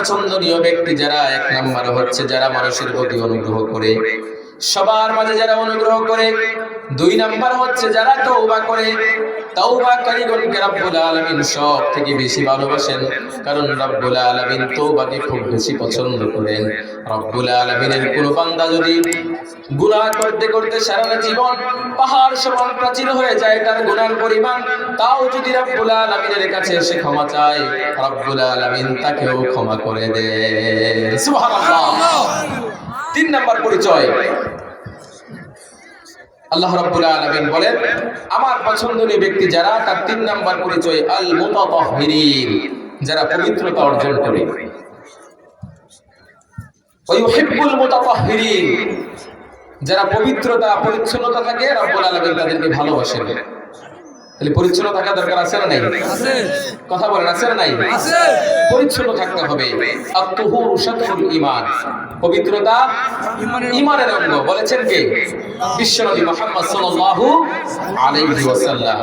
পছন্দনীয় ব্যক্তি যারা এক নাম্বার হচ্ছে, যারা মানুষের প্রতি অনুগ্রহ করে। সবার মাঝে যারা অনুগ্রহ করে, দুই নাম্বার হচ্ছে যারা তৌবা করে। তওবা কারীগণকে রব্বুল আলামিন, সব থেকে বেশি ভালোবাসেন। কারণ রব্বুল আলামিন তওবাকে খুব বেশি পছন্দ করেন। রব্বুল আলামিনের কোন বান্দা যদি গুনাহ করতে করতে সারা জীবন পাহাড় সমান প্রাচীর হয়ে যায়, তার গুনার পরিমাণ, তাও যদি রব্বুল আলামিনের কাছে এসে ক্ষমা চায়, রব্বুল আলামিন তাকেও ক্ষমা করে দেয় সুবহানাল্লাহ। তিন নাম্বার পরিচয় আল্লাহ রাব্বুল আলামিন বলেন, আমার পছন্দনীয় ব্যক্তি যারা, তার তিন নাম্বার পরিচয় আল মুতাতাহহিরিন যারা পবিত্রতা অর্জন করে। ওয়াইহিব্বুল মুতাতাহহিরিন, যারা পবিত্রতা, পরিচ্ছন্নতা থাকে, রব্বুল আলামিন তাদেরকে ভালোবাসেন। তাহলে পরিচ্ছন্ন থাকা দরকার আছে না নাই? কথা বলেন আছে না নাই? পরিচ্ছন্ন থাকতে হবে। ঈমান। পবিত্রতা ঈমানের অঙ্গ। বলেছেন কে? বিশ্বনবী মুহাম্মদ সাল্লাল্লাহু আলাইহি ওয়াসাল্লাম।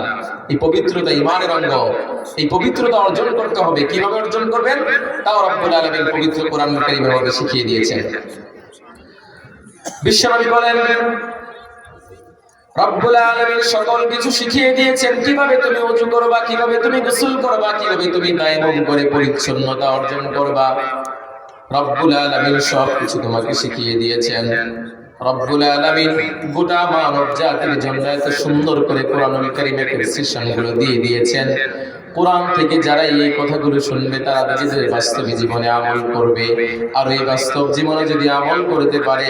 এই পবিত্রতা ঈমানের অঙ্গ। এই পবিত্রতা অর্জন করতে হবে। কীভাবে অর্জন করবেন? তাও রব্বুল আলামিন পবিত্র কোরআন কারীমের মধ্যে শিখিয়ে দিয়েছেন। বিশ্বনবী বলেন রব্বুল আলামিন সকল কিছু শিখিয়ে দিয়েছেন। কীভাবে তুমি করবা, কীভাবে তুমি গোসল করবা, কীভাবে তুমি করে পরিচ্ছন্নতা অর্জন করবা। রব্বুল আলামিন সব কিছু তোমাকে শিখিয়ে দিয়েছেন। রব্বুল আলামিন গোটা মানব জাতির জন্য এত সুন্দর করে দিয়ে দিয়েছেন। কোরআন থেকে যারা এই কথাগুলো শুনবে, তারা নিজেদের বাস্তব জীবনে আমল করবে। আর এই বাস্তব জীবনে যদি আমল করতে পারে,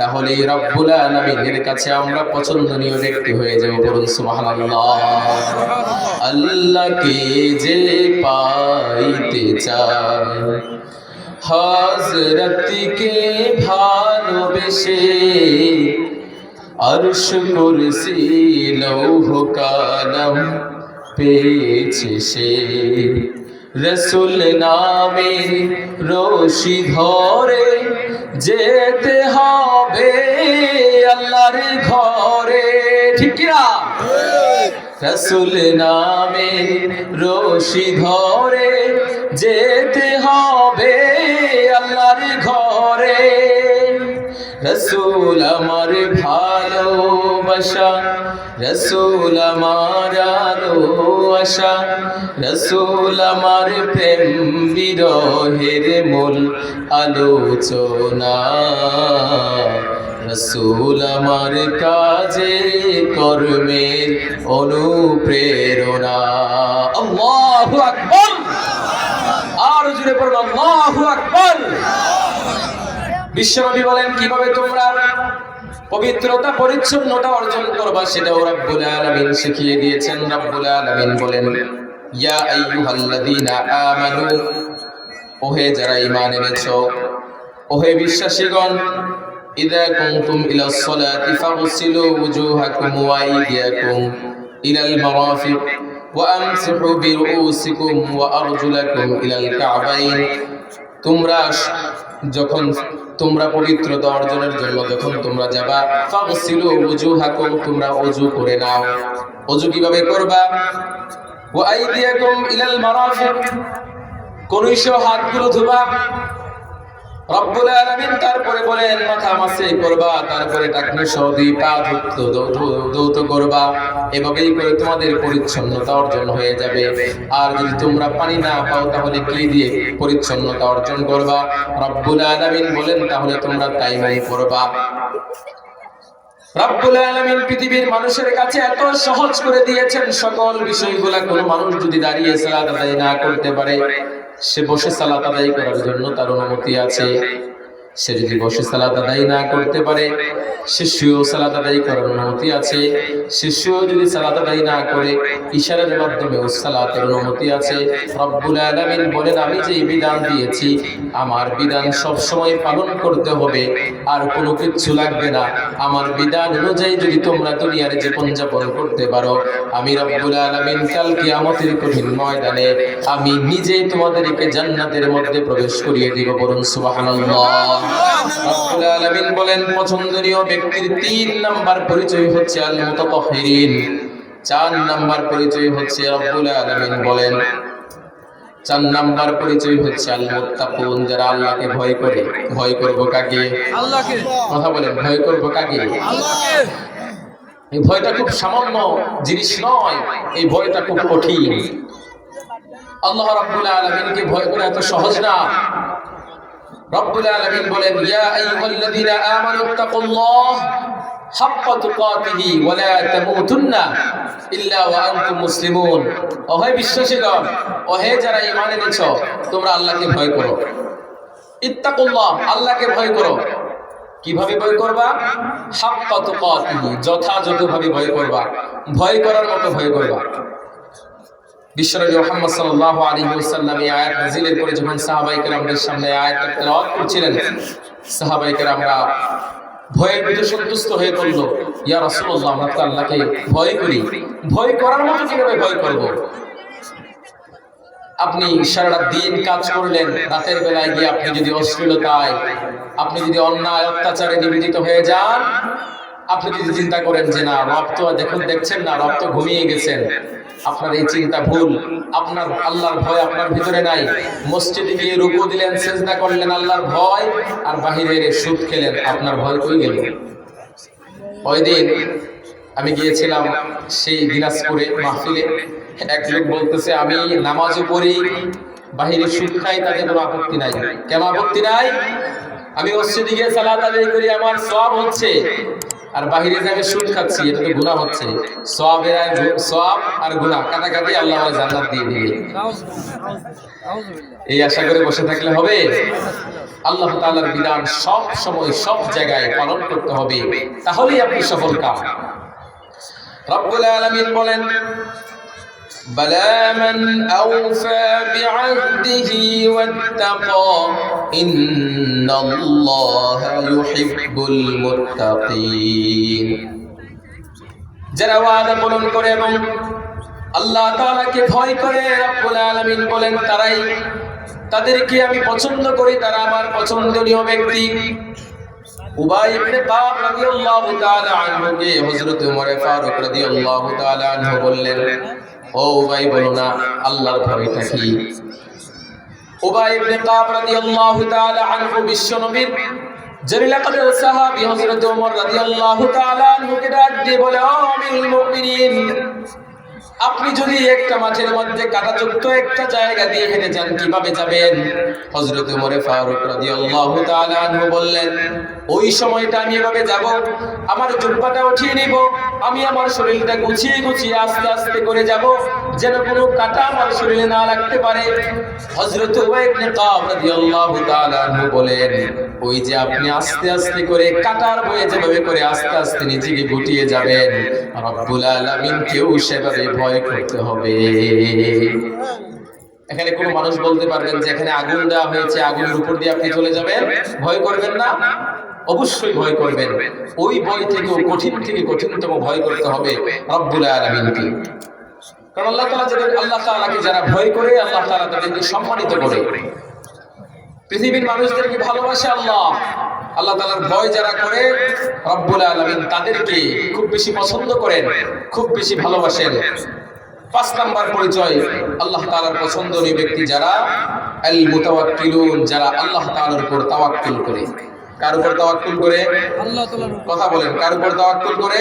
তাহলে এই রব্বুল আলামিনের কাছে আমরা পছন্দনীয় ব্যক্তি হয়ে যাব বলুন সুবহানাল্লাহ। আল্লাহকে যে পাইতে চায় হজরতকে ভালোবেসে আরশ কুরসি লৌহ কালাম। পেয়েছে সে। রসুল নামে রশি ধরে যেতে হবে আল্লাহর ঘরে। ঠিক কিনা রসুল নামে রশি ধরে যেতে হবে আল্লাহর ঘরে রসুল আমার ভালোবাসা রসুল আমার আশা রসুল আমার প্রেম বিরহের মূল আলোচনা রসুল আমার কাজে কর্মের অনুপ্রেরণা আল্লাহু আকবার আর জুড়ে পড়ুন আল্লাহু আকবার বিশ্বনবী বলেন কিভাবে তোমরা পবিত্রতা পরিচ্ছন্নতা অর্জন করবা সেটাও রব্বুল আলামিন শিখিয়ে দিয়েছেন রব্বুল আলামিন বলেন ইয়া আইয়ুহাল্লাযীনা আমানু ওহে যারা ঈমান এনেছো ওহে বিশ্বাসীগণ ইদা কুনতুম ইলা সলাতি ফাগসিলু ওয়ুজুহাকুম ওয়া আইদিয়াকুম ইলাল মারাফিক وأمسحوا برؤوسكم وأرجلكم إلى الكعبين তোমরা যখন তোমরা পবিত্রতা অর্জনের জন্য যখন তোমরা যাবা, ফাগসিলু ওযুহাকুম, তোমরা ওযু করে নাও। ওযু কীভাবে করবা? ওয়া আইদিয়াকুম ইলাল মারাফিক। কনুইশো হাতগুলো ধোবা? রব্বুল আলামিন তারপরে বলেন, মাথা করবা, তারপরে করবা এভাবেই করে তোমাদের পরিচ্ছন্নতা অর্জন হয়ে যাবে। আর যদি তোমরা পানি না পাও, তাহলে কি দিয়ে পরিচ্ছন্নতা অর্জন করবা? রব্বুল আলামিন বলেন, তাহলে তোমরা করবা। আলামিন পৃথিবীর মানুষের কাছে এত সহজ করে দিয়েছেন সকল বিষয়গুলা। কোনো মানুষ যদি দাঁড়িয়ে সালাত আদায় না করতে পারে সে বসে সালাত আদায় করার জন্য তার অনুমতি আছে। সে যদি বসে সালাত আদায় না করতে পারে সে শুয়েও সালাত আদায় করার অনুমতি আছে। সে শুয়েও যদি সালাত আদায় না করে, ইশারার মাধ্যমেও সালাতের অনুমতি আছে। রব্বুল আলামিন বলেন, আমি যে বিধান দিয়েছি, আমার বিধান সব সময় পালন করতে হবে। আর কোনো কিছু লাগবে না। আমার বিধান অনুযায়ী যদি তোমরা দুনিয়ার জীবন যাপন করতে পারো, আমি রব্বুল আলামিন কাল কিয়ামতের কঠিন ময়দানে আমি নিজে তোমাদেরকে জান্নাতের মধ্যে প্রবেশ করিয়ে দিব বলুন সুবহানাল্লাহ। রব্বুল আলামিন বলেন পছন্দনীয় ব্যক্তির তিন নাম্বার পরিচয় হচ্ছে আল মুতাতাহহিরিন চার নাম্বার পরিচয় হচ্ছে রব্বুল আলামিন বলেন। চার নাম্বার পরিচয় হচ্ছে আল মুত্তাকুন যারা আল্লাহকে ভয় করে। ভয় করব কাকে? আল্লাহকে। কথা বলেন ভয় করব কাকে? আল্লাহকে। এই ভয়টা খুব সামান্য জিনিস নয় এই ভয়টা খুব কঠিন। আল্লাহ রাব্বুল আলামিনকে ভয় করা এত সহজ না। রব্বুল আলামিন বলেন, ইয়া আইয়ুহাল্লাযীনা আমানু তাকুল্লাহ হাক্কা তুকাতিহি ওয়া লা তামুতুন্না ইল্লা ওয়া আনতুম মুসলিমুন। বিশ্বাসীগণ যারা ঈমান এনেছো, তোমরা আল্লাহকে ভয় করো। ইত্তাকুল্লাহ, আল্লাহকে ভয় করো। কীভাবে ভয় করবা? হাক্কা তুকাতিহি, যথাযথভাবে ভয় করবা। ভয় করার মতো ভয় করবা। আপনি সারাটা দিন কাজ করলেন, রাতের বেলায় গিয়ে আপনি যদি অশ্লীলতায়, আপনি যদি অন্যায়, অত্যাচারে নিবেদিত হয়ে যান, আপনি যদি চিন্তা করেন যে, না, রব তো দেখুন, দেখছেন না, রব তো ঘুমিয়ে গেছেন। আপনার এই চিন্তা ভুল, আপনার আল্লাহর ভয় আপনার ভিতরে নাই। মসজিদে গিয়ে রুকু দিলেন, সেজদা করলেন আল্লাহর ভয়, আর বাহিরে সুদ খেলেন, আপনার ভয় কই গেল? ওই দিন আমি গিয়েছিলাম সেই দিনাজপুরে মাহফিলে। এক লোক বলতেছে, আমি নামাজও পড়ি, বাহিরে সুদ খাই, তাতে কোনো আপত্তি নাই। কেন আপত্তি নাই? আমি মসজিদে গিয়ে সালাত আদায় করি, আমার সব হচ্ছে। আর বাহিরে যাকে সুদ খাচ্ছি, এটা তো গুণা হচ্ছে। সবের সব আর গুণা কাটাকাটি আল্লাহ জান্নাত দিয়ে দিবে। এই আশা করে বসে থাকলে হবে? আল্লাহ তাআলার বিধান সব সময় সব জায়গায় পালন করতে হবে। তাহলেই আপনি সফল কাম। রব্বুল আলামিন বলেন بلى من أوفى بعهده واتقى إن الله يحب المتقين যারা ওয়াদা পালন করে এবং আল্লাহ তাআলাকে ভয় করে রব্বুল আলামিন বলেন তারাই তাদেরকে আমি পছন্দ করি তারা আমার পছন্দনীয় ব্যক্তি উবাই ইবনে কাব রাদিয়াল্লাহু তাআলা আনহুকে হযরত ওমর ফারুক রাদিয়াল্লাহু তাআলা আনহু বললেন ও ভাই বলো না, আল্লাহর ভয়টা থাকি। উবাই ইবনে কাব রাদিয়াল্লাহু তাআলা আনহু বিশ্বনবীর জলিল কদর সাহাবী হযরত ওমর রাদিয়াল্লাহু তাআলা আনহুকে ডাক দিয়ে বলে, ও আমিরুল মুমিনিন আপনি যদি একটা মাঠের মধ্যে কাটাযুক্ত একটা জায়গা দিয়ে হেঁটে যান, কীভাবে যাবেন? হযরত ওমর ফারুক রাদিয়াল্লাহু তাআলা আনহু বললেন, ওই সময়টা আমি এভাবে যাব, আমার জুব্বাটা উঠিয়ে নিব, আমি আমার শরীরটা গুছিয়ে গুছিয়ে আস্তে আস্তে করে যাব, যেন কোনো কাটা আমার শরীরে না লাগতে পারে। হযরত উবাই ইবনে কাব রাদিয়াল্লাহু তাআলা আনহু বলেন, ওই যে আপনি আস্তে আস্তে করে কাটার বয়ে যেভাবে করে আস্তে আস্তে নিজেকে গুটিয়ে যাবেন, রব্বুল আলামিন কেউ সেভাবে ভয় করতে হবে। এখানে কোনো মানুষ বলতে পারবেন যে এখানে আগুন দেওয়া হয়েছে, আগুনের উপর দিয়ে আপনি চলে যাবেন। ভয় করবেন না। অবশ্যই ভয় করবেন। ওই ভয় থেকে কঠিন থেকে কঠিনতম ভয় করতে হবে আলামিনকে। কারণ আল্লাহ তাআলা যাদের, আল্লাহ তাআলাকে যারা ভয় করে, আল্লাহ তাআলা তাদেরকে সম্মানিত করে। পৃথিবীর মানুষদেরকে ভালোবাসে আল্লাহ। আল্লাহ তাআলার ভয় যারা করে, রব্বুল আলামিন তাদেরকে খুব বেশি পছন্দ করেন, খুব বেশি ভালোবাসেন। পাঁচ নাম্বার পরিচয় আল্লাহ তাআলার পছন্দনীয় ব্যক্তি যারা? আল মুতাওয়াক্কিলুন যারা আল্লাহ তাআলার উপর তাওয়াক্কুল করে। কার উপর তাওয়াক্কুল করে? আল্লাহ তাআলার কথা বলেন কার উপর তাওয়াক্কুল করে?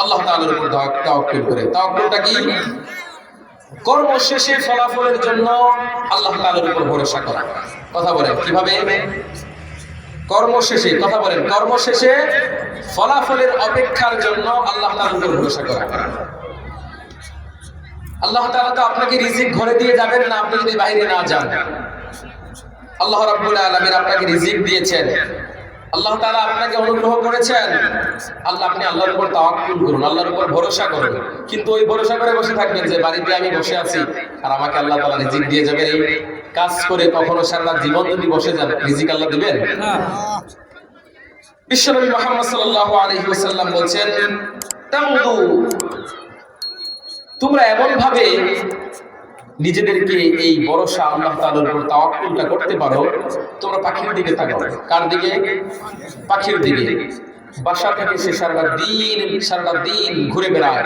আল্লাহ তাআলার উপর তাওয়াক্কুল করে। তাওয়াক্কুলটা কি? কর্ম শেষে ফলাফলের জন্য আল্লাহ তাআলার উপর ভরসা করা। কথা বলেন কীভাবে? কর্ম শেষে কথা বলেন কর্ম শেষে ফলাফলের অপেক্ষার জন্য আল্লাহ তাআলার উপর ভরসা করা। আল্লাহ তাআলা তো আপনাকে রিজিক ঘরে দিয়ে যাবেন না, আপনি যদি বাইরে না যান। আল্লাহ রাব্বুল আলামিন আপনাকে রিজিক দিয়েছেন। আল্লাহ তাআলা আপনাকে অনুগ্রহ করেছেন। আল্লাহ, আপনি আল্লাহর উপর তাওয়াক্কুল করুন, আল্লাহর উপর ভরসা করুন। কিন্তু ওই ভরসা করে বসে থাকবেন যে বাড়িতে আমি বসে আছি, আর আমাকে আল্লাহ তাআলা রিজিক দিয়ে যাবেন এই কাজ করে কখনো সারা জীবন যদি বসে যান, রিজিক আল্লাহ দিবেন? বিশ্বনবী মুহাম্মদ ওয়াসাল্লাম বলছেন, তামুদু তোমরা এমন ভাবে নিজেদেরকে এই ভরসা, আল্লাহ তাআলার উপর তাওয়াক্কুলটা করতে পারো, তোমরা পাখির দিকে তাকাও। কার দিকে? পাখির দিকে। বাসা থেকে সে সারাটা দিন সারাটা দিন ঘুরে বেড়ায়।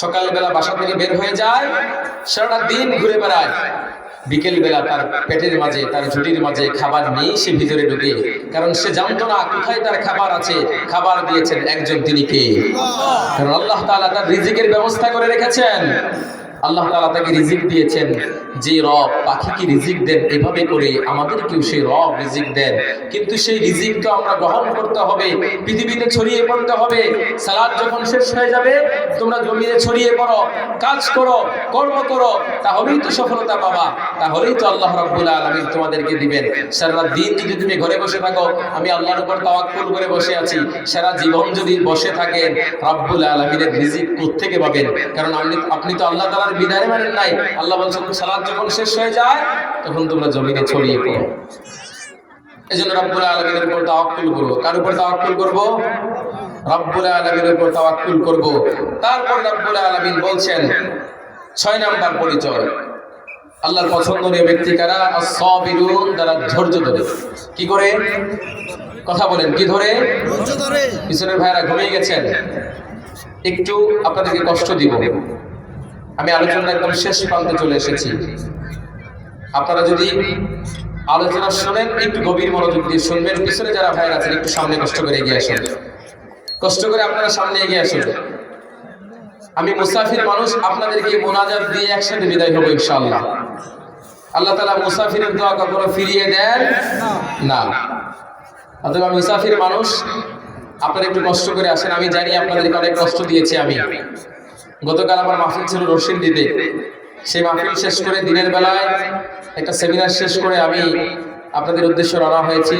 সকালবেলা বাসা থেকে বের হয়ে যায়, সারাটা দিন ঘুরে বেড়ায়। বিকেল বেলা তার পেটের মাঝে, তার ঝুটির মাঝে খাবার নিয়ে সে ভিতরে ঢুকে। কারণ সে জানতো না কোথায় তার খাবার আছে। খাবার দিয়েছেন একজন তিনি কে? কারণ আল্লাহ তালা তার রিজিকের ব্যবস্থা করে রেখেছেন। আল্লাহ তালা তাকে রিজিক দিয়েছেন। যে রব পাখিকে রিজিক দেন, এভাবে করে আমাদেরকেও সেই রব রিজিক দেন। কিন্তু সেই রিজিক তো আমরা গ্রহণ করতে হবে, পৃথিবীতে ছড়িয়ে পড়তে হবে। সালাদ যখন শেষ হয়ে যাবে, তোমরা জমিনে ছড়িয়ে পড়ো, কাজ করো, কর্ম করো, তাহলেই তো সফলতা পাবা, তাহলেই তো আল্লাহ রাব্বুল আলামিন তোমাদেরকে দিবেন। সারা দিন যদি তুমি ঘরে বসে থাকো, আমি আল্লাহর উপর তাওয়াক্কুল করে বসে আছি। সারা জীবন যদি বসে থাকেন, রাব্বুল আলামিনের রিজিক কোত্থেকে পাবেন? কারণ আপনি তো আল্লাহ তাআলার বিধানে মানেন নাই। আল্লাহ বলছেন সালাদ যখন শেষ হয়ে যায় তখন তোমরা জমিনে ছড়িয়ে পড়ো। এই জন্য রব্বুল আলমীর উপর তাওয়াক্কুল করব কার উপর তাওয়াক্কুল করব? রব্বুল আলমীর উপর তাওয়াক্কুল করব। তারপর রব্বুল আলমিন বলছেন ছয় নাম্বার পরিচয়। আল্লাহর পছন্দনীয় ব্যক্তি কারা? সবিরুন যারা ধৈর্য ধরে। কি করে? কথা বলেন কি ধরে। পিছনের ভাইয়েরা ঘুমিয়ে গেছেন। একটু আপনাদেরকে কষ্ট দিব। আমি আলোচনা একদম শেষ প্রান্তে চলে এসেছি। আপনারা যদি আলোচনা শোনেন, একটু গভীর মনোযোগ দিয়ে শুনবেন, পিছনে যারা ভাইয়ের আছেন, একটু সামনে কষ্ট করে এগিয়ে আসেন। কষ্ট করে আপনারা সামনে এগিয়ে আসেন। আমি মুসাফির মানুষ, আপনাদেরকে মোনাজাত দিয়ে একসাথে বিদায় হব ইনশাআল্লাহ। আল্লাহ তালা মুসাফিরের দোয়া কখনো ফিরিয়ে দেন না। অথবা আমি মুসাফির মানুষ, আপনারা একটু কষ্ট করে আসেন, আমি জানি আপনাদেরকে অনেক কষ্ট দিয়েছি আমি। গতকাল আমার মাহফিল ছিল রসিন দিতে। সেই মাহফিল শেষ করে দিনের বেলায় একটা সেমিনার শেষ করে আমি আপনাদের উদ্দেশ্যে রওনা হয়েছি।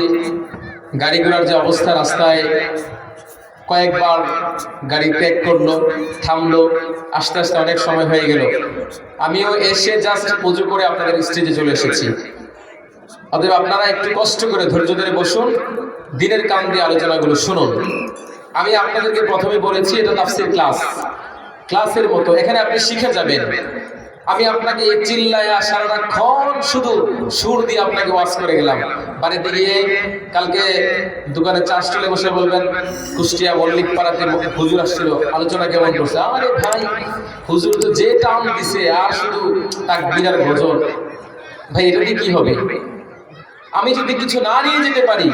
গাড়ি ঘোড়ার যে অবস্থা রাস্তায়, কয়েকবার গাড়ি প্যাক করল, থামলো, আস্তে আস্তে অনেক সময় হয়ে গেল। আমিও এসে জাস্ট পুজো করে আপনাদের স্টেজে চলে এসেছি। অতএব আপনারা একটু কষ্ট করে ধৈর্য ধরে বসুন, দিনের কাম দিয়ে আলোচনাগুলো শুনুন। আমি আপনাদেরকে প্রথমে বলেছি, এটা তাফসির ক্লাস ক্লাসের মতো, এখানে আপনি শিখে যাবেন। আমি আপনাকে চিল্লায়া সারাক্ষণ শুধু সুর দিয়ে আপনাকে ওয়াজ করে গেলাম। বাড়িতে গিয়ে কালকে দোকানে চা স্টলে বসে বলবেন, কুষ্টিয়া মল্লিক পাড়াতে হুজুর আসছিল, আলোচনা কেমন করছে? আরে ভাই, হুজুর তো যে টান দিছে, আর শুধু তাক বিরার গজল। ভাই, এটা কি হবে? আমি যদি কিছু না নিয়ে যেতে পারি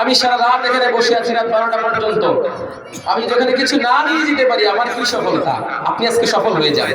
আমি সারা রাত এখানে বসে আছি রাত বারোটা পর্যন্ত। আমি যেখানে কিছু না নিয়ে যেতে পারি, আমার কি সফলতা? আপনি আজকে সফল হয়ে যান